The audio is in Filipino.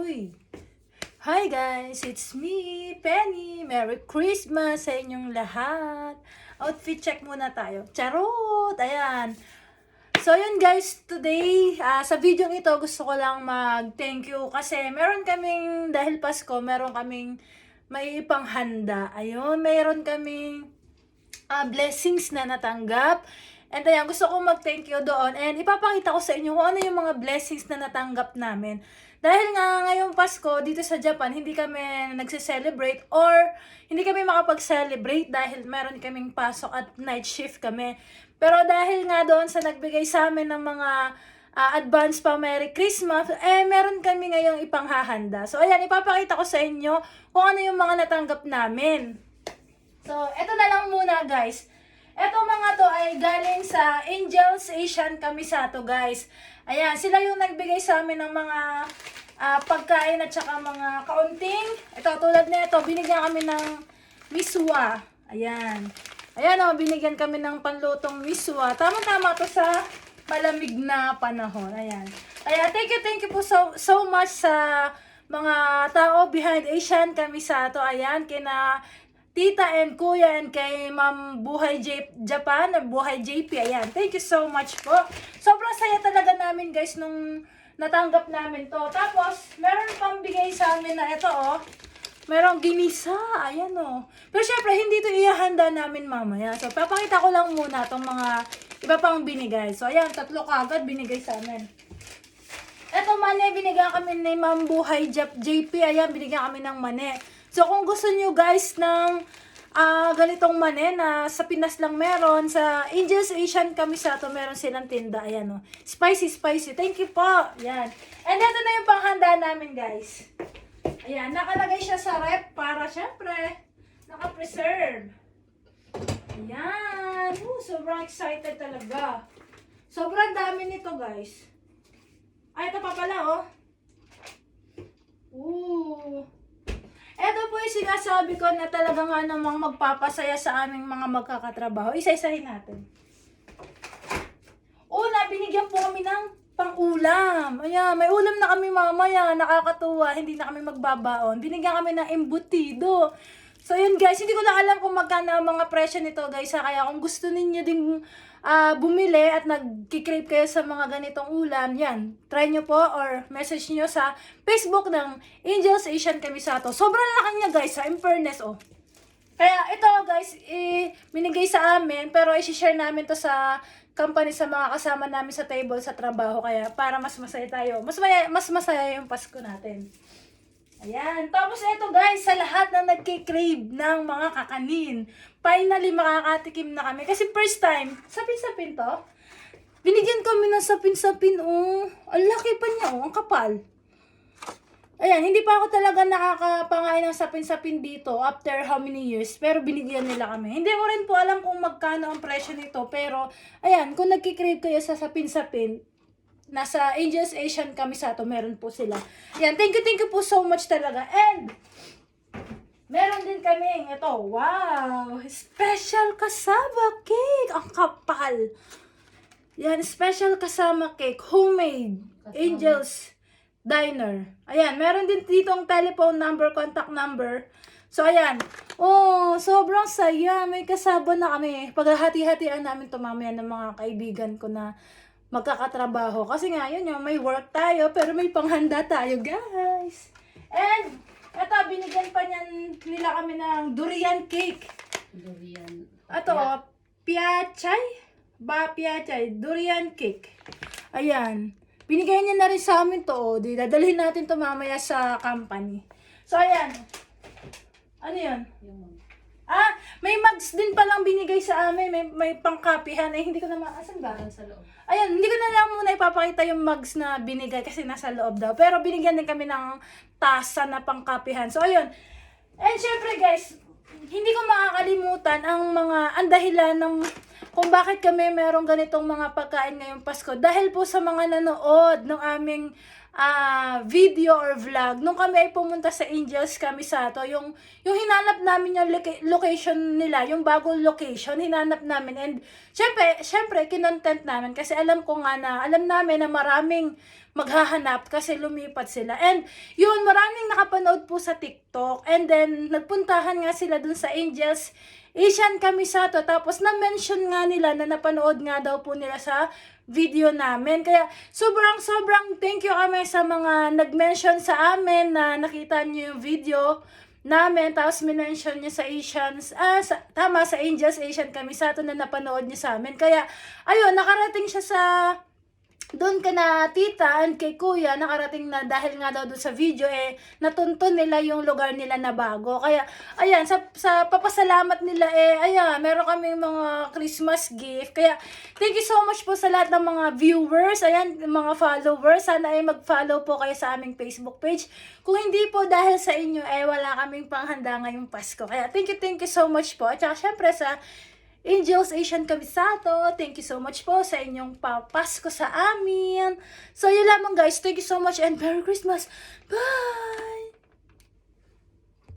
Uy! Hi guys! It's me, Penny! Merry Christmas sa inyong lahat! Outfit check muna tayo. Charot! Ayan! So yun guys, today, ah, sa video ito gusto ko lang mag-thank you kasi meron kaming, dahil Pasko, meron kaming may ipanghanda. Ayun, meron kaming ah, blessings na natanggap. And ayan, gusto ko mag-thank you doon. And ipapakita ko sa inyo kung ano yung mga blessings na natanggap namin. Dahil nga ngayong Pasko, dito sa Japan, hindi kami nagse-celebrate or hindi kami makapag-celebrate dahil meron kaming pasok at night shift kami. Pero dahil nga doon sa nagbigay sa amin ng mga ah, advance pa Merry Christmas, eh meron kami ngayong ipanghahanda. So ayan, ipapakita ko sa inyo kung ano yung mga natanggap namin. So, eto na lang muna guys. Eto mga to ay galing sa Angels Asian Kamisato guys. Ayan, sila yung nagbigay sa amin ng mga ah, pagkain at saka mga kaunting. Ito, tulad na ito, binigyan kami ng miswa. Ayan. Ayan o, binigyan kami ng panlutong miswa. Tama-tama to sa malamig na panahon. Ayan. Kaya thank you, thank you po so, so much sa mga tao behind Asian Kamisato. Ayan, kina Tita and Kuya and kay Ma'am Buhay J- Japan, Buhay JP. Ayan, thank you so much po. Sobrang saya talaga namin guys nung natanggap namin to. Tapos, meron pang bigay sa amin na ito oh. Merong ginisa. Ayan oh. Pero syempre, hindi to ihahanda namin mamaya. So, papakita ko lang muna tong mga iba pang binigay. So, ayan, tatlo kagad binigay sa amin. Eto mane, binigyan kami ni Ma'am Buhay JP. Ayan, binigyan kami ng mane. So kung gusto nyo guys ng ah, ganitong mane na sa Pinas lang meron, sa Angels Asian Kamisato meron silang tinda. Ayan o. Spicy, spicy. Thank you po. Ayan. And ito na yung panghanda namin guys. Ayan, nakalagay siya sa rep para syempre naka-preserve. Ayan. Ooh, sobrang excited talaga. Sobrang dami nito guys. Ay, ito pa pala, oh. Ooh. Ito po yung sinasabi ko na talaga nga namang magpapasaya sa aming mga magkakatrabaho. Isa-isahin natin. Una, binigyan po kami ng pang-ulam. Ayan, may ulam na kami mamaya. Nakakatuwa. Hindi na kami magbabaon. Binigyan kami ng embutido. So yun guys, hindi ko na alam kung magkano ang mga presyo nito guys. Kaya kung gusto ninyo ding ah, bumili at nagkikrave kayo sa mga ganitong ulam, yan. Try nyo po or message nyo sa Facebook ng Angels Asian Kamisato. Sobrang laki niya guys ha, in oh. Kaya ito guys, eh, binigay sa amin pero i-share namin to sa company sa mga kasama namin sa table sa trabaho kaya para mas masaya tayo. Mas maya, mas masaya yung Pasko natin. Ayan. Tapos ito guys, sa lahat na nagkikrave ng mga kakanin, finally makakatikim na kami. Kasi first time, sapin-sapin to. Binigyan kami ng sapin-sapin, oh. Ang laki pa niya, oh. Ang kapal. Ayan, hindi pa ako talaga nakakapangain ng sapin-sapin dito after how many years. Pero binigyan nila kami. Hindi ko rin po alam kung magkano ang presyo nito. Pero, ayan, kung nagkikrave kayo sa sapin-sapin, nasa Angels Asian Kamisato, meron po sila. Ayan, thank you, thank you po so much talaga. And, meron din kami, ito, wow, special kasama cake. Ang kapal. Yan, special kasama cake, homemade, Angels Diner. Ayan, meron din ditong telephone number, contact number. So, ayan. Oh, sobrang saya. May kasaba na kami. Paghahati-hatian namin to mamaya ng mga kaibigan ko na magkakatrabaho. Kasi nga, yun yung may work tayo, pero may panghanda tayo, guys. And, eto, binigyan pa niyan nila kami ng durian cake. Durian. Ito, piachay? Ba, piachay. Durian cake. Ayan. Binigay niya na rin sa amin to. Oh. Di, dadalhin natin to mamaya sa company. So, ayan. Ano yun? Yung Ah, may mugs din palang binigay sa amin. May, may pangkapihan. Eh, hindi ko na maasan ba? sa loob. Ayan, hindi ko na lang muna ipapakita yung mugs na binigay kasi nasa loob daw. Pero binigyan din kami ng tasa na pangkapihan. So, ayun. And syempre guys, hindi ko makakalimutan ang mga ang dahilan ng kung bakit kami merong ganitong mga pagkain ngayong Pasko. Dahil po sa mga nanood ng aming ah, video or vlog, nung kami ay pumunta sa Angels kami sa to, yung, yung hinanap namin yung loca- location nila, yung bagong location, hinanap namin. And, syempre, syempre, kinontent namin kasi alam ko nga na, alam namin na maraming maghahanap kasi lumipat sila. And, yun, maraming nakapanood po sa TikTok. And then, nagpuntahan nga sila dun sa Angels Asian kami sa to. Tapos, na-mention nga nila na napanood nga daw po nila sa video namin. Kaya, sobrang, sobrang thank you kami sa mga nag-mention sa amin na nakita niyo yung video namin. Tapos, minention niya sa Asians, ah, sa, tama, sa Angels Asian kami sa to na napanood niya sa amin. Kaya, ayun, nakarating siya sa doon ka na tita and kay kuya nakarating na dahil nga daw doon sa video eh natuntun nila yung lugar nila na bago. Kaya ayan sa, sa papasalamat nila eh ayan meron kami mga Christmas gift. Kaya thank you so much po sa lahat ng mga viewers ayan mga followers. Sana ay mag-follow po kayo sa aming Facebook page. Kung hindi po dahil sa inyo eh wala kaming panghanda ngayong Pasko. Kaya thank you thank you so much po. At syempre sa Angels Asian Kabisato, thank you so much po sa inyong papasko sa amin. So, yun lamang guys. Thank you so much and Merry Christmas. Bye!